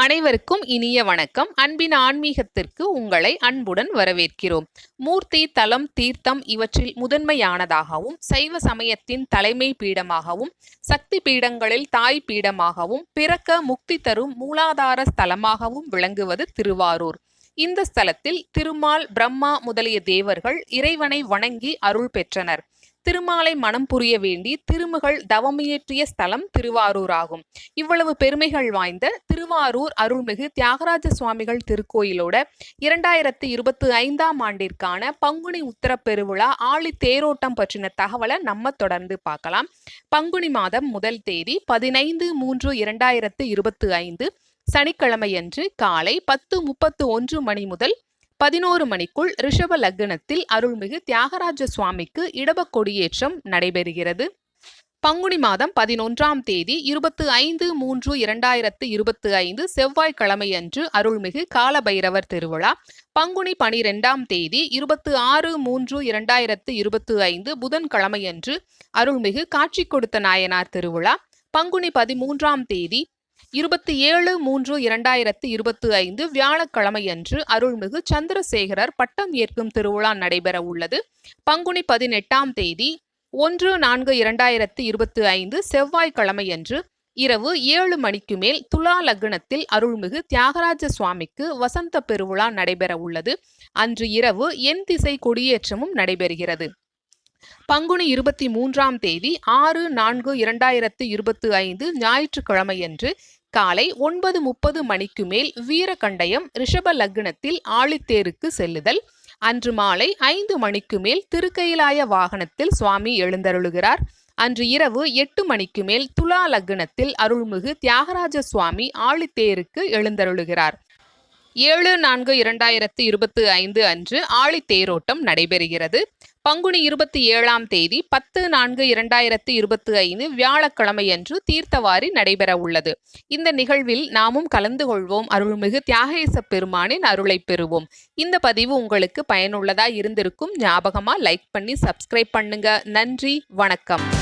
அனைவருக்கும் இனிய வணக்கம். அன்பின் ஆன்மீகத்திற்கு உங்களை அன்புடன் வரவேற்கிறோம். மூர்த்தி தலம் தீர்த்தம் இவற்றில் முதன்மையானதாகவும் சைவ சமயத்தின் தலைமை பீடமாகவும் சக்தி பீடங்களில் தாய் பீடமாகவும் பிறக்க முக்தி தரும் மூலாதார ஸ்தலமாகவும் விளங்குவது திருவாரூர். இந்த ஸ்தலத்தில் திருமால் பிரம்மா முதலிய தேவர்கள் இறைவனை வணங்கி அருள் பெற்றனர். திருமாலை மனம் புரிய வேண்டி திருமகள் தவமியற்றிய ஸ்தலம் திருவாரூர் ஆகும் இவ்வளவு பெருமைகள் வாய்ந்த திருவாரூர் அருள்மிகு தியாகராஜ சுவாமிகள் திருக்கோயிலோட இரண்டாயிரத்தி இருபத்தி ஐந்தாம் ஆண்டிற்கான பங்குனி உத்தர பெருவிழா ஆழி தேரோட்டம் பற்றின தகவலை நம்ம தொடர்ந்து பார்க்கலாம். பங்குனி மாதம் முதல் தேதி பதினைந்து மூன்று இரண்டாயிரத்து இருபத்தி ஐந்து சனிக்கிழமையன்று காலை பத்து முப்பத்து ஒன்று மணி முதல் பதினோரு மணிக்குள் ரிஷப லக்னத்தில் அருள்மிகு தியாகராஜ சுவாமிக்கு இடப கொடியேற்றம் நடைபெறுகிறது. பங்குனி மாதம் பதினொன்றாம் தேதி இருபத்து ஐந்து மூன்று இரண்டாயிரத்து இருபத்து ஐந்து செவ்வாய்க்கிழமையன்று அருள்மிகு காலபைரவர் திருவிழா. பங்குனி பனிரெண்டாம் தேதி இருபத்து ஆறு மூன்று இரண்டாயிரத்து இருபத்து ஐந்து புதன்கிழமையன்று அருள்மிகு காட்சி கொடுத்த நாயனார் திருவிழா. பங்குனி பதிமூன்றாம் தேதி இருபத்தி ஏழு மூன்று இரண்டாயிரத்து இருபத்தி ஐந்து வியாழக்கிழமையன்று அருள்மிகு சந்திரசேகரர் பட்டம் ஏற்கும் திருவிழா நடைபெற உள்ளது. பங்குனி பதினெட்டாம் தேதி ஒன்று நான்கு இரண்டாயிரத்து இருபத்தி ஐந்து செவ்வாய்க்கிழமையன்று இரவு ஏழு மணிக்கு மேல் துலா லக்னத்தில் அருள்மிகு தியாகராஜ சுவாமிக்கு வசந்த பெருவிழா நடைபெற உள்ளது. அன்று இரவு என் திசை கொடியேற்றமும் நடைபெறுகிறது. பங்குனி இருபத்தி மூன்றாம் தேதி ஆறு நான்கு இரண்டாயிரத்து இருபத்தி ஐந்து ஞாயிற்றுக்கிழமையன்று காலை ஒன்பது முப்பது மணிக்கு மேல் வீரகண்டயம் ரிஷப லக்னத்தில் ஆழித்தேருக்கு செல்லுதல். அன்று மாலை ஐந்து மணிக்கு மேல் திருக்கையிலாய வாகனத்தில் சுவாமி எழுந்தருளுகிறார். அன்று இரவு எட்டு மணிக்கு மேல் துலா லக்னத்தில் அருள்மிகு தியாகராஜ சுவாமி ஆழித்தேருக்கு எழுந்தருளுகிறார். ஏழு நான்கு இரண்டாயிரத்து இருபத்தி ஐந்து அன்று ஆழித்தேரோட்டம் நடைபெறுகிறது. பங்குனி இருபத்தி ஏழாம் தேதி பத்து நான்கு இரண்டாயிரத்து இருபத்தி ஐந்து வியாழக்கிழமையன்று தீர்த்தவாரி நடைபெற உள்ளது. இந்த நிகழ்வில் நாமும் கலந்து கொள்வோம். அருள்மிகு தியாகேச பெருமானின் அருளை பெறுவோம். இந்த பதிவு உங்களுக்கு பயனுள்ளதா இருந்திருக்கும் ஞாபகமா லைக் பண்ணி சப்ஸ்கிரைப் பண்ணுங்க. நன்றி வணக்கம்.